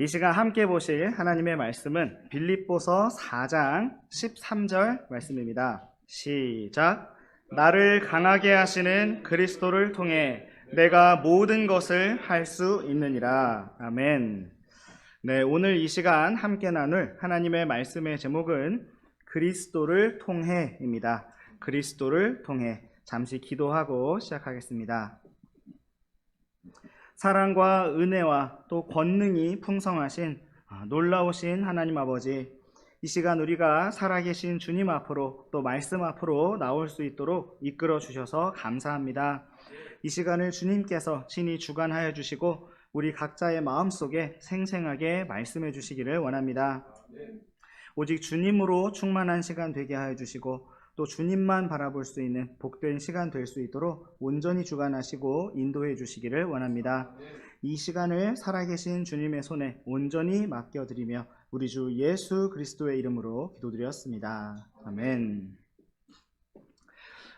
이 시간 함께 보실 하나님의 말씀은 빌립보서 4장 13절 말씀입니다. 시작. 나를 강하게 하시는 그리스도를 통해 내가 모든 것을 할 수 있느니라. 아멘. 네, 오늘 이 시간 함께 나눌 하나님의 말씀의 제목은 그리스도를 통해입니다. 그리스도를 통해 잠시 기도하고 시작하겠습니다. 사랑과 은혜와 또 권능이 풍성하신 아, 놀라우신 하나님 아버지, 이 시간 우리가 살아계신 주님 앞으로 또 말씀 앞으로 나올 수 있도록 이끌어 주셔서 감사합니다. 이 시간을 주님께서 친히 주관하여 주시고 우리 각자의 마음속에 생생하게 말씀해 주시기를 원합니다. 오직 주님으로 충만한 시간 되게 하여 주시고 또 주님만 바라볼 수 있는 복된 시간 될 수 있도록 온전히 주관하시고 인도해 주시기를 원합니다. 이 시간을 살아계신 주님의 손에 온전히 맡겨드리며 우리 주 예수 그리스도의 이름으로 기도드렸습니다. 아멘.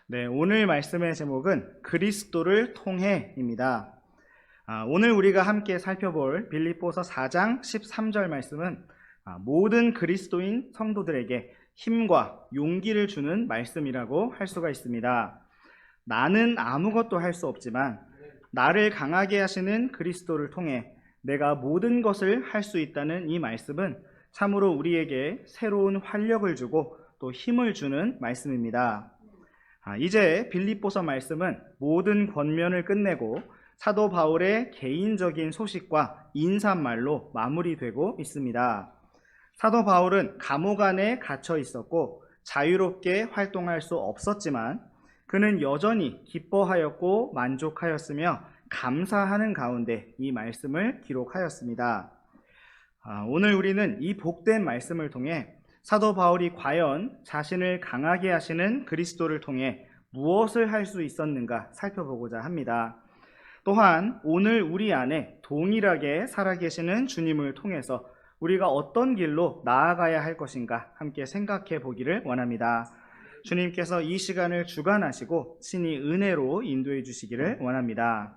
네, 오늘 말씀의 제목은 그리스도를 통해입니다. 아, 오늘 우리가 함께 살펴볼 빌립보서 4장 13절 말씀은 아, 모든 그리스도인 성도들에게 힘과 용기를 주는 말씀이라고 할 수가 있습니다. 나는 아무것도 할 수 없지만 나를 강하게 하시는 그리스도를 통해 내가 모든 것을 할 수 있다는 이 말씀은 참으로 우리에게 새로운 활력을 주고 또 힘을 주는 말씀입니다. 아, 이제 빌립보서 말씀은 모든 권면을 끝내고 사도 바울의 개인적인 소식과 인사말로 마무리되고 있습니다. 사도 바울은 감옥 안에 갇혀 있었고 자유롭게 활동할 수 없었지만 그는 여전히 기뻐하였고 만족하였으며 감사하는 가운데 이 말씀을 기록하였습니다. 아, 오늘 우리는 이 복된 말씀을 통해 사도 바울이 과연 자신을 강하게 하시는 그리스도를 통해 무엇을 할 수 있었는가 살펴보고자 합니다. 또한 오늘 우리 안에 동일하게 살아계시는 주님을 통해서 우리가 어떤 길로 나아가야 할 것인가 함께 생각해 보기를 원합니다. 주님께서 이 시간을 주관하시고 친히 은혜로 인도해 주시기를 원합니다.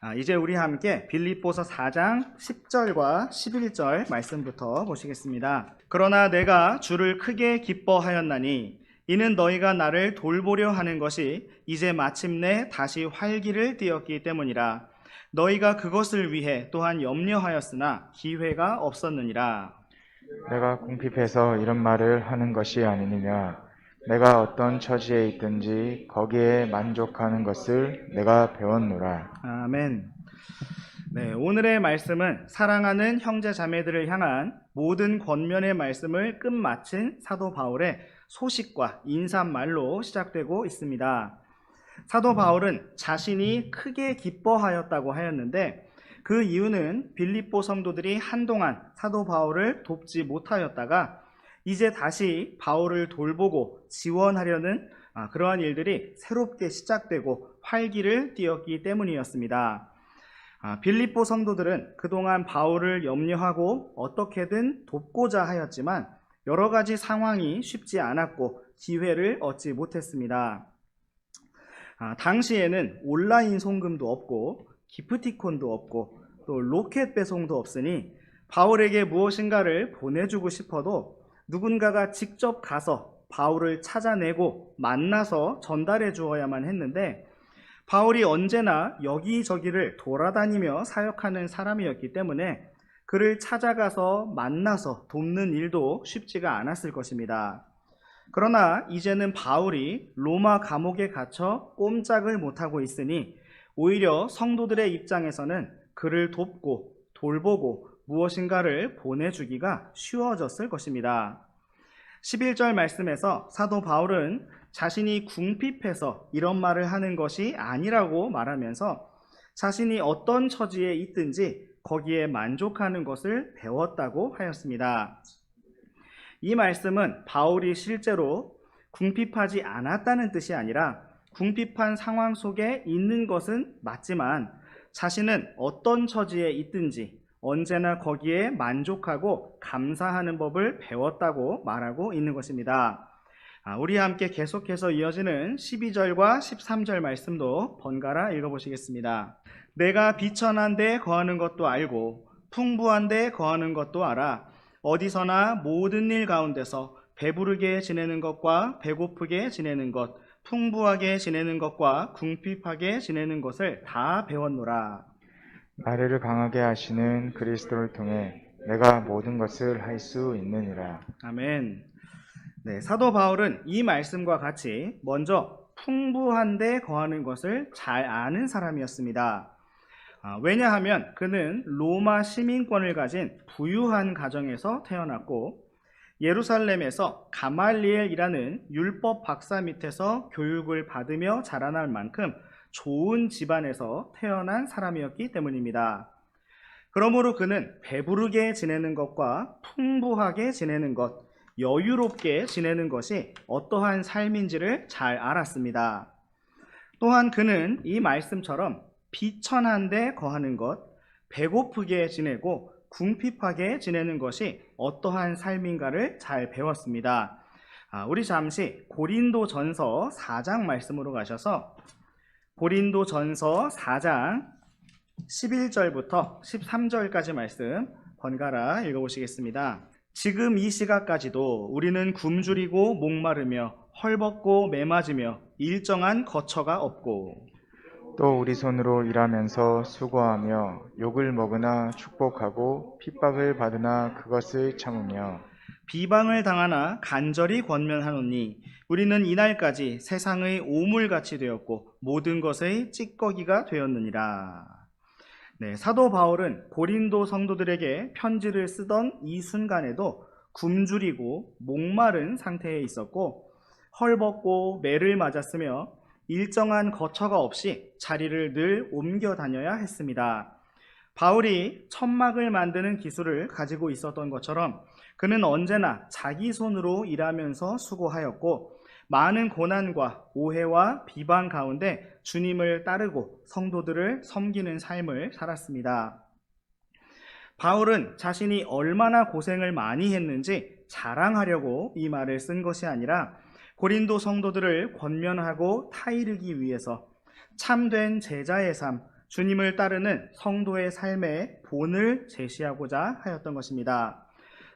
아, 이제 우리 함께 빌립보서 4장 10절과 11절 말씀부터 보시겠습니다. 그러나 내가 주를 크게 기뻐하였나니 이는 너희가 나를 돌보려 하는 것이 이제 마침내 다시 활기를 띠었기 때문이라. 너희가 그것을 위해 또한 염려하였으나 기회가 없었느니라. 내가 궁핍해서 이런 말을 하는 것이 아니느냐. 내가 어떤 처지에 있든지 거기에 만족하는 것을 내가 배웠노라. 아멘. 네, 오늘의 말씀은 사랑하는 형제 자매들을 향한 모든 권면의 말씀을 끝마친 사도 바울의 소식과 인사말로 시작되고 있습니다. 사도 바울은 자신이 크게 기뻐하였다고 하였는데 그 이유는 빌립보 성도들이 한동안 사도 바울을 돕지 못하였다가 이제 다시 바울을 돌보고 지원하려는 아, 그러한 일들이 새롭게 시작되고 활기를 띠었기 때문이었습니다. 아, 빌립보 성도들은 그동안 바울을 염려하고 어떻게든 돕고자 하였지만 여러 가지 상황이 쉽지 않았고 기회를 얻지 못했습니다. 아, 당시에는 온라인 송금도 없고 기프티콘도 없고 또 로켓 배송도 없으니 바울에게 무엇인가를 보내주고 싶어도 누군가가 직접 가서 바울을 찾아내고 만나서 전달해 주어야만 했는데 바울이 언제나 여기저기를 돌아다니며 사역하는 사람이었기 때문에 그를 찾아가서 만나서 돕는 일도 쉽지가 않았을 것입니다. 그러나 이제는 바울이 로마 감옥에 갇혀 꼼짝을 못하고 있으니 오히려 성도들의 입장에서는 그를 돕고 돌보고 무엇인가를 보내주기가 쉬워졌을 것입니다. 11절 말씀에서 사도 바울은 자신이 궁핍해서 이런 말을 하는 것이 아니라고 말하면서 자신이 어떤 처지에 있든지 거기에 만족하는 것을 배웠다고 하였습니다. 이 말씀은 바울이 실제로 궁핍하지 않았다는 뜻이 아니라 궁핍한 상황 속에 있는 것은 맞지만 자신은 어떤 처지에 있든지 언제나 거기에 만족하고 감사하는 법을 배웠다고 말하고 있는 것입니다. 아, 우리 함께 계속해서 이어지는 12절과 13절 말씀도 번갈아 읽어보시겠습니다. 내가 비천한 데 거하는 것도 알고 풍부한 데 거하는 것도 알아. 어디서나 모든 일 가운데서 배부르게 지내는 것과 배고프게 지내는 것, 풍부하게 지내는 것과 궁핍하게 지내는 것을 다 배웠노라. 나를 강하게 하시는 그리스도를 통해 내가 모든 것을 할 수 있느니라. 아멘. 네, 사도 바울은 이 말씀과 같이 먼저 풍부한데 거하는 것을 잘 아는 사람이었습니다. 아, 왜냐하면 그는 로마 시민권을 가진 부유한 가정에서 태어났고 예루살렘에서 가말리엘이라는 율법 박사 밑에서 교육을 받으며 자라날 만큼 좋은 집안에서 태어난 사람이었기 때문입니다. 그러므로 그는 배부르게 지내는 것과 풍부하게 지내는 것, 여유롭게 지내는 것이 어떠한 삶인지를 잘 알았습니다. 또한 그는 이 말씀처럼 비천한데 거하는 것, 배고프게 지내고 궁핍하게 지내는 것이 어떠한 삶인가를 잘 배웠습니다. 아, 우리 잠시 고린도 전서 4장 말씀으로 가셔서 고린도 전서 4장 11절부터 13절까지 말씀 번갈아 읽어보시겠습니다. 지금 이 시각까지도 우리는 굶주리고 목마르며 헐벗고 매맞으며 일정한 거처가 없고 또 우리 손으로 일하면서 수고하며 욕을 먹으나 축복하고 핍박을 받으나 그것을 참으며 비방을 당하나 간절히 권면하노니 우리는 이날까지 세상의 오물같이 되었고 모든 것의 찌꺼기가 되었느니라. 네, 사도 바울은 고린도 성도들에게 편지를 쓰던 이 순간에도 굶주리고 목마른 상태에 있었고 헐벗고 매를 맞았으며 일정한 거처가 없이 자리를 늘 옮겨 다녀야 했습니다. 바울이 천막을 만드는 기술을 가지고 있었던 것처럼 그는 언제나 자기 손으로 일하면서 수고하였고 많은 고난과 오해와 비방 가운데 주님을 따르고 성도들을 섬기는 삶을 살았습니다. 바울은 자신이 얼마나 고생을 많이 했는지 자랑하려고 이 말을 쓴 것이 아니라 고린도 성도들을 권면하고 타이르기 위해서 참된 제자의 삶, 주님을 따르는 성도의 삶의 본을 제시하고자 하였던 것입니다.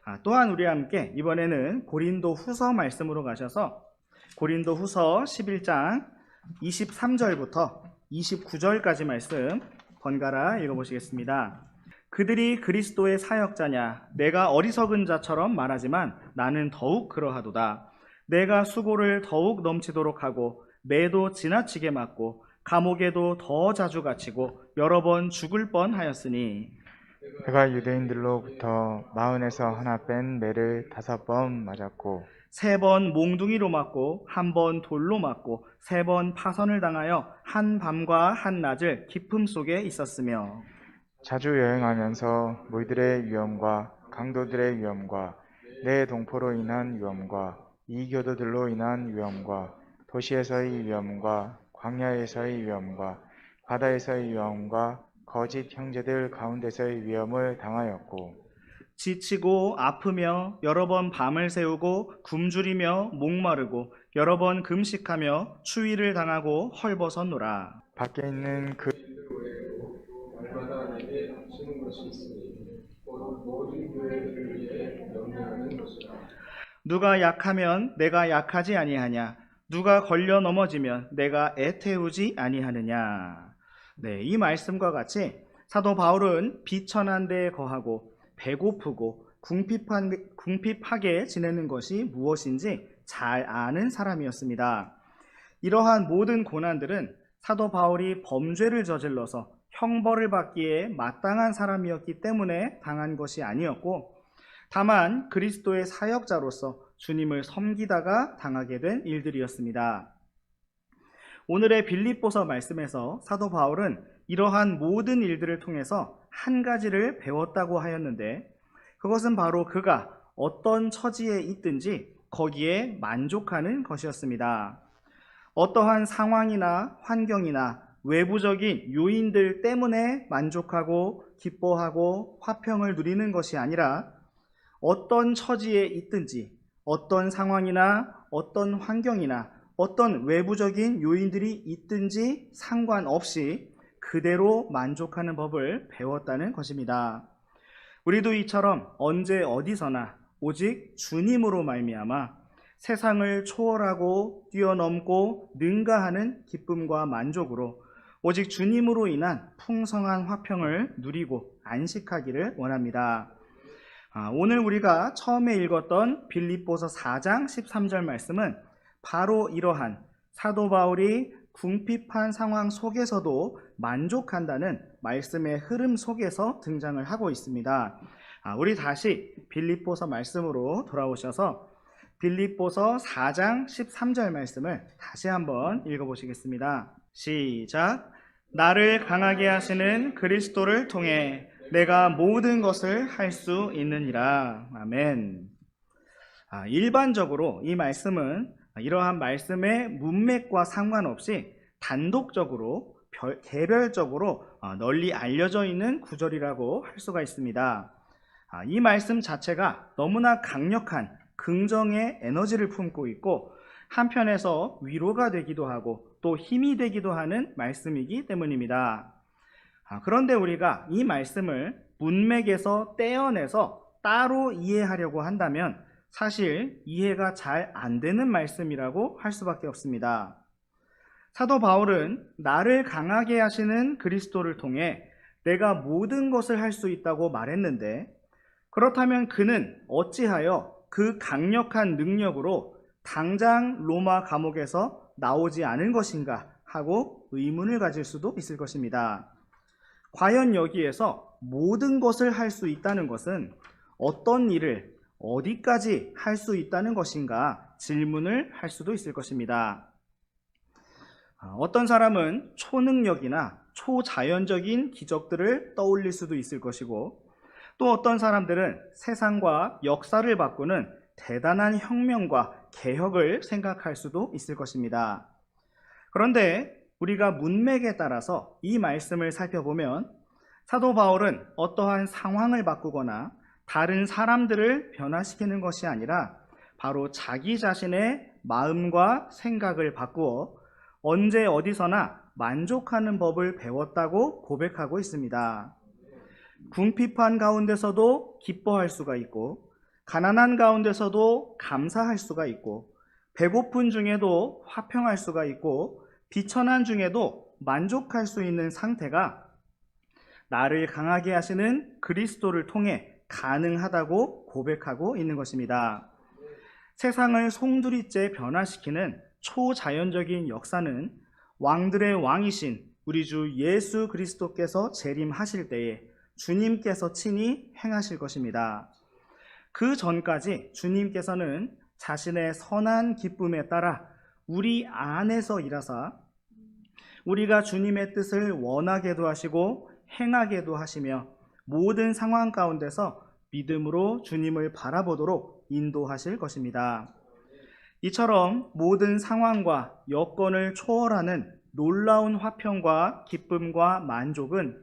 아, 또한 우리와 함께 이번에는 고린도 후서 말씀으로 가셔서 고린도 후서 11장 23절부터 29절까지 말씀 번갈아 읽어보시겠습니다. 그들이 그리스도의 사역자냐? 내가 어리석은 자처럼 말하지만 나는 더욱 그러하도다. 내가 수고를 더욱 넘치도록 하고 매도 지나치게 맞고 감옥에도 더 자주 갇히고 여러 번 죽을 뻔하였으니. 내가 유대인들로부터 마흔에서 하나 뺀 매를 다섯 번 맞았고 세 번 몽둥이로 맞고 한 번 돌로 맞고 세 번 파선을 당하여 한 밤과 한 낮을 기품 속에 있었으며. 자주 여행하면서 물들의 위험과 강도들의 위험과 내 동포로 인한 위험과 이 교도들로 인한 위험과 도시에서의 위험과 광야에서의 위험과 바다에서의 위험과 거짓 형제들 가운데서의 위험을 당하였고 지치고 아프며 여러 번 밤을 새우고 굶주리며 목마르고 여러 번 금식하며 추위를 당하고 헐벗었노라. 밖에 있는 그 날마다 내게 닥치는 것이 있으니 곧 모든 교회들을 위해 명령하는 것이라. 누가 약하면 내가 약하지 아니하냐? 누가 걸려 넘어지면 내가 애태우지 아니하느냐? 네, 이 말씀과 같이 사도 바울은 비천한 데에 거하고 배고프고 궁핍한, 궁핍하게 지내는 것이 무엇인지 잘 아는 사람이었습니다. 이러한 모든 고난들은 사도 바울이 범죄를 저질러서 형벌을 받기에 마땅한 사람이었기 때문에 당한 것이 아니었고 다만 그리스도의 사역자로서 주님을 섬기다가 당하게 된 일들이었습니다. 오늘의 빌립보서 말씀에서 사도 바울은 이러한 모든 일들을 통해서 한 가지를 배웠다고 하였는데 그것은 바로 그가 어떤 처지에 있든지 거기에 만족하는 것이었습니다. 어떠한 상황이나 환경이나 외부적인 요인들 때문에 만족하고 기뻐하고 화평을 누리는 것이 아니라 어떤 처지에 있든지 어떤 상황이나 어떤 환경이나 어떤 외부적인 요인들이 있든지 상관없이 그대로 만족하는 법을 배웠다는 것입니다. 우리도 이처럼 언제 어디서나 오직 주님으로 말미암아 세상을 초월하고 뛰어넘고 능가하는 기쁨과 만족으로 오직 주님으로 인한 풍성한 화평을 누리고 안식하기를 원합니다. 아, 오늘 우리가 처음에 읽었던 빌립보서 4장 13절 말씀은 바로 이러한 사도 바울이 궁핍한 상황 속에서도 만족한다는 말씀의 흐름 속에서 등장을 하고 있습니다. 아, 우리 다시 빌립보서 말씀으로 돌아오셔서 빌립보서 4장 13절 말씀을 다시 한번 읽어보시겠습니다. 시작. 나를 강하게 하시는 그리스도를 통해 내가 모든 것을 할 수 있느니라. 아멘. 아, 일반적으로 이 말씀은 이러한 말씀의 문맥과 상관없이 단독적으로 별- 개별적으로 어, 널리 알려져 있는 구절이라고 할 수가 있습니다. 아, 이 말씀 자체가 너무나 강력한 긍정의 에너지를 품고 있고 한편에서 위로가 되기도 하고 또 힘이 되기도 하는 말씀이기 때문입니다. 아, 그런데 우리가 이 말씀을 문맥에서 떼어내서 따로 이해하려고 한다면 사실 이해가 잘 안 되는 말씀이라고 할 수밖에 없습니다. 사도 바울은 나를 강하게 하시는 그리스도를 통해 내가 모든 것을 할 수 있다고 말했는데 그렇다면 그는 어찌하여 그 강력한 능력으로 당장 로마 감옥에서 나오지 않은 것인가 하고 의문을 가질 수도 있을 것입니다. 과연 여기에서 모든 것을 할 수 있다는 것은 어떤 일을 어디까지 할 수 있다는 것인가 질문을 할 수도 있을 것입니다. 아, 어떤 사람은 초능력이나 초자연적인 기적들을 떠올릴 수도 있을 것이고 또 어떤 사람들은 세상과 역사를 바꾸는 대단한 혁명과 개혁을 생각할 수도 있을 것입니다. 그런데 우리가 문맥에 따라서 이 말씀을 살펴보면 사도 바울은 어떠한 상황을 바꾸거나 다른 사람들을 변화시키는 것이 아니라 바로 자기 자신의 마음과 생각을 바꾸어 언제 어디서나 만족하는 법을 배웠다고 고백하고 있습니다. 궁핍한 가운데서도 기뻐할 수가 있고, 가난한 가운데서도 감사할 수가 있고, 배고픈 중에도 화평할 수가 있고, 비천한 중에도 만족할 수 있는 상태가 나를 강하게 하시는 그리스도를 통해 가능하다고 고백하고 있는 것입니다. 세상을 송두리째 변화시키는 초자연적인 역사는 왕들의 왕이신 우리 주 예수 그리스도께서 재림하실 때에 주님께서 친히 행하실 것입니다. 그 전까지 주님께서는 자신의 선한 기쁨에 따라 우리 안에서 일하사 우리가 주님의 뜻을 원하게도 하시고 행하게도 하시며 모든 상황 가운데서 믿음으로 주님을 바라보도록 인도하실 것입니다. 이처럼 모든 상황과 여건을 초월하는 놀라운 화평과 기쁨과 만족은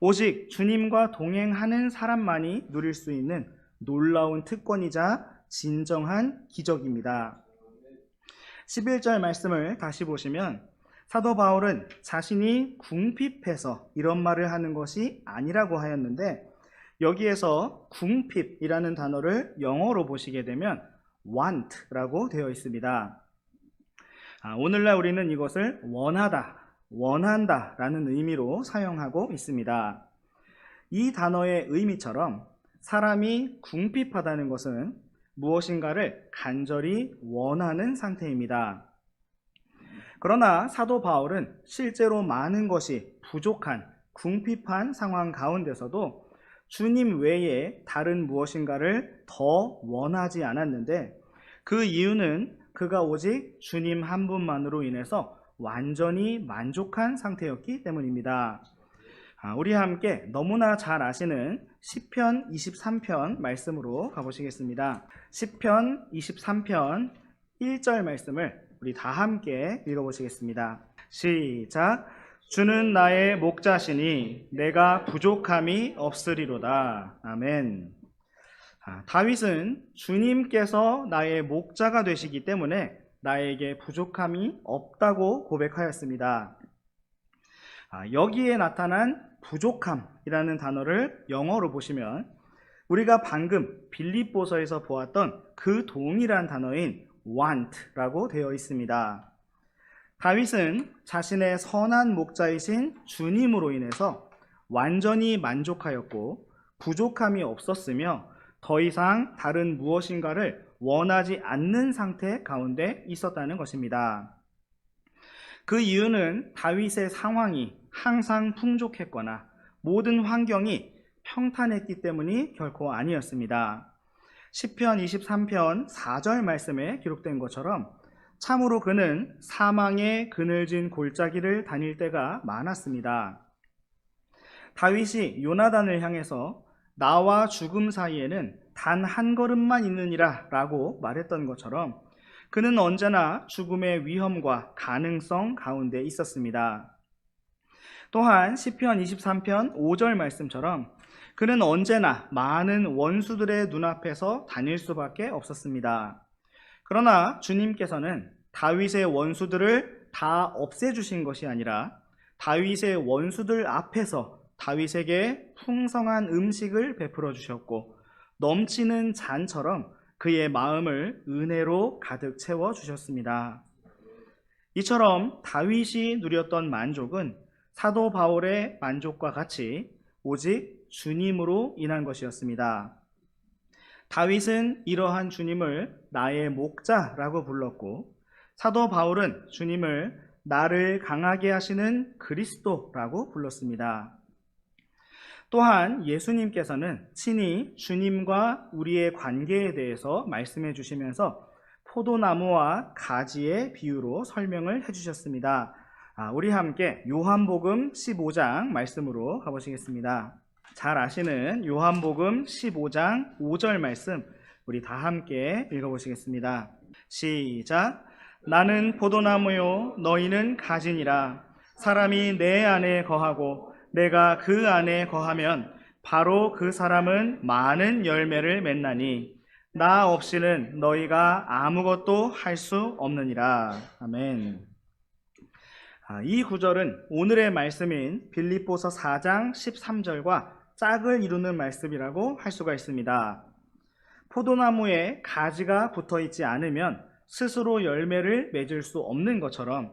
오직 주님과 동행하는 사람만이 누릴 수 있는 놀라운 특권이자 진정한 기적입니다. 11절 말씀을 다시 보시면 사도 바울은 자신이 궁핍해서 이런 말을 하는 것이 아니라고 하였는데 여기에서 궁핍이라는 단어를 영어로 보시게 되면 want라고 되어 있습니다. 아, 오늘날 우리는 이것을 원하다, 원한다 라는 의미로 사용하고 있습니다. 이 단어의 의미처럼 사람이 궁핍하다는 것은 무엇인가를 간절히 원하는 상태입니다. 그러나 사도 바울은 실제로 많은 것이 부족한 궁핍한 상황 가운데서도 주님 외에 다른 무엇인가를 더 원하지 않았는데 그 이유는 그가 오직 주님 한 분만으로 인해서 완전히 만족한 상태였기 때문입니다. 아, 우리 함께 너무나 잘 아시는 시편 23편 말씀으로 가보시겠습니다. 시편 23편 1절 말씀을 우리 다 함께 읽어보시겠습니다. 시작. 주는 나의 목자시니 내가 부족함이 없으리로다. 아멘. 아, 다윗은 주님께서 나의 목자가 되시기 때문에 나에게 부족함이 없다고 고백하였습니다. 아, 여기에 나타난 부족함이라는 단어를 영어로 보시면 우리가 방금 빌립보서에서 보았던 그 동일한 단어인 want라고 되어 있습니다. 다윗은 자신의 선한 목자이신 주님으로 인해서 완전히 만족하였고 부족함이 없었으며 더 이상 다른 무엇인가를 원하지 않는 상태 가운데 있었다는 것입니다. 그 이유는 다윗의 상황이 항상 풍족했거나 모든 환경이 평탄했기 때문이 결코 아니었습니다. 10편 23편 4절 말씀에 기록된 것처럼 참으로 그는 사망의 그늘진 골짜기를 다닐 때가 많았습니다. 다윗이 요나단을 향해서 나와 죽음 사이에는 단 한 걸음만 있느니라 라고 말했던 것처럼 그는 언제나 죽음의 위험과 가능성 가운데 있었습니다. 또한 시편 23편 5절 말씀처럼 그는 언제나 많은 원수들의 눈앞에서 다닐 수밖에 없었습니다. 그러나 주님께서는 다윗의 원수들을 다 없애주신 것이 아니라 다윗의 원수들 앞에서 다윗에게 풍성한 음식을 베풀어 주셨고 넘치는 잔처럼 그의 마음을 은혜로 가득 채워 주셨습니다. 이처럼 다윗이 누렸던 만족은 사도 바울의 만족과 같이 오직 주님으로 인한 것이었습니다. 다윗은 이러한 주님을 나의 목자라고 불렀고 사도 바울은 주님을 나를 강하게 하시는 그리스도라고 불렀습니다. 또한 예수님께서는 친히 주님과 우리의 관계에 대해서 말씀해 주시면서 포도나무와 가지의 비유로 설명을 해 주셨습니다. 아, 우리 함께 요한복음 15장 말씀으로 가보시겠습니다. 잘 아시는 요한복음 15장 5절 말씀 우리 다 함께 읽어보시겠습니다. 시작. 나는 포도나무요 너희는 가지니라. 사람이 내 안에 거하고 내가 그 안에 거하면 바로 그 사람은 많은 열매를 맺나니 나 없이는 너희가 아무것도 할 수 없느니라. 아멘. 아, 이 구절은 오늘의 말씀인 빌립보서 4장 13절과 짝을 이루는 말씀이라고 할 수가 있습니다. 포도나무에 가지가 붙어 있지 않으면 스스로 열매를 맺을 수 없는 것처럼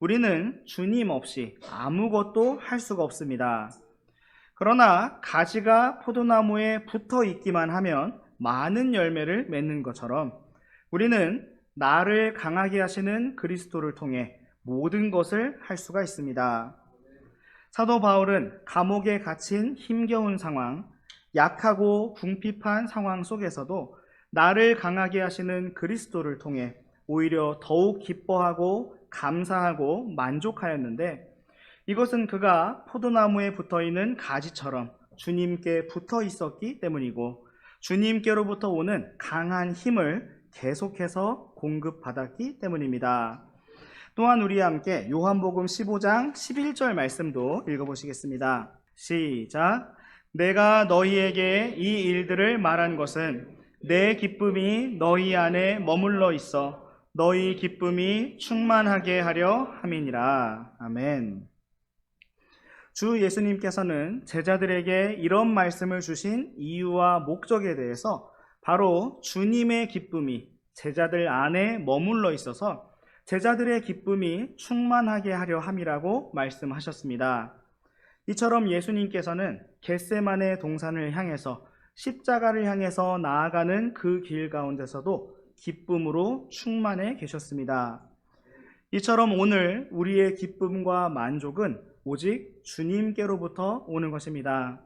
우리는 주님 없이 아무것도 할 수가 없습니다. 그러나 가지가 포도나무에 붙어 있기만 하면 많은 열매를 맺는 것처럼 우리는 나를 강하게 하시는 그리스도를 통해 모든 것을 할 수가 있습니다. 사도 바울은 감옥에 갇힌 힘겨운 상황, 약하고 궁핍한 상황 속에서도 나를 강하게 하시는 그리스도를 통해 오히려 더욱 기뻐하고 감사하고 만족하였는데 이것은 그가 포도나무에 붙어 있는 가지처럼 주님께 붙어 있었기 때문이고 주님께로부터 오는 강한 힘을 계속해서 공급받았기 때문입니다. 또한 우리 함께 요한복음 15장 11절 말씀도 읽어보시겠습니다. 시작. 내가 너희에게 이 일들을 말한 것은 내 기쁨이 너희 안에 머물러 있어 너희 기쁨이 충만하게 하려 함이니라. 아멘. 주 예수님께서는 제자들에게 이런 말씀을 주신 이유와 목적에 대해서 바로 주님의 기쁨이 제자들 안에 머물러 있어서 제자들의 기쁨이 충만하게 하려 함이라고 말씀하셨습니다. 이처럼 예수님께서는 겟세만의 동산을 향해서 십자가를 향해서 나아가는 그 길 가운데서도 기쁨으로 충만해 계셨습니다. 이처럼 오늘 우리의 기쁨과 만족은 오직 주님께로부터 오는 것입니다.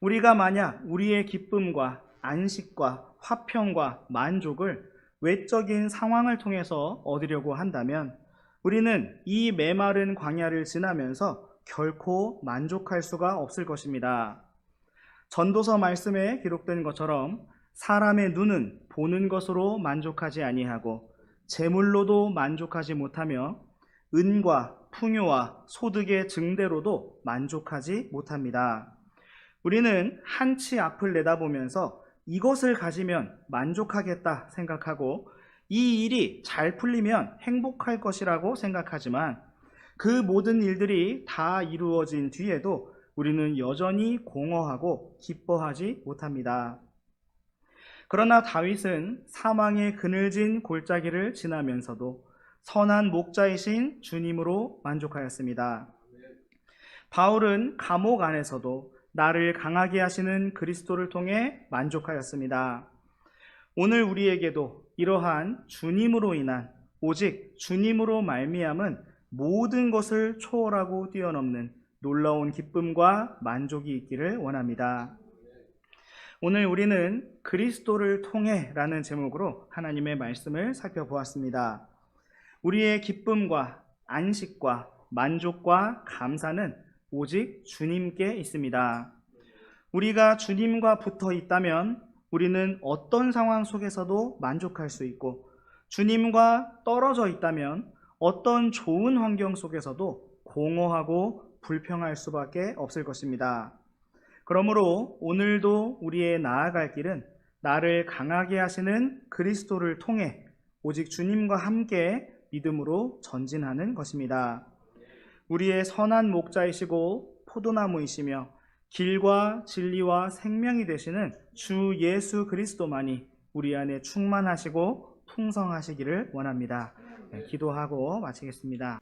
우리가 만약 우리의 기쁨과 안식과 화평과 만족을 외적인 상황을 통해서 얻으려고 한다면 우리는 이 메마른 광야를 지나면서 결코 만족할 수가 없을 것입니다. 전도서 말씀에 기록된 것처럼 사람의 눈은 보는 것으로 만족하지 아니하고 재물로도 만족하지 못하며 은과 풍요와 소득의 증대로도 만족하지 못합니다. 우리는 한치 앞을 내다보면서 이것을 가지면 만족하겠다 생각하고 이 일이 잘 풀리면 행복할 것이라고 생각하지만 그 모든 일들이 다 이루어진 뒤에도 우리는 여전히 공허하고 기뻐하지 못합니다. 그러나 다윗은 사망의 그늘진 골짜기를 지나면서도 선한 목자이신 주님으로 만족하였습니다. 바울은 감옥 안에서도 나를 강하게 하시는 그리스도를 통해 만족하였습니다. 오늘 우리에게도 이러한 주님으로 인한 오직 주님으로 말미암은 모든 것을 초월하고 뛰어넘는 놀라운 기쁨과 만족이 있기를 원합니다. 오늘 우리는 그리스도를 통해 라는 제목으로 하나님의 말씀을 살펴보았습니다. 우리의 기쁨과 안식과 만족과 감사는 오직 주님께 있습니다. 우리가 주님과 붙어 있다면 우리는 어떤 상황 속에서도 만족할 수 있고 주님과 떨어져 있다면 어떤 좋은 환경 속에서도 공허하고 불평할 수밖에 없을 것입니다. 그러므로 오늘도 우리의 나아갈 길은 나를 강하게 하시는 그리스도를 통해 오직 주님과 함께 믿음으로 전진하는 것입니다. 우리의 선한 목자이시고 포도나무이시며 길과 진리와 생명이 되시는 주 예수 그리스도만이 우리 안에 충만하시고 풍성하시기를 원합니다. 네, 기도하고 마치겠습니다.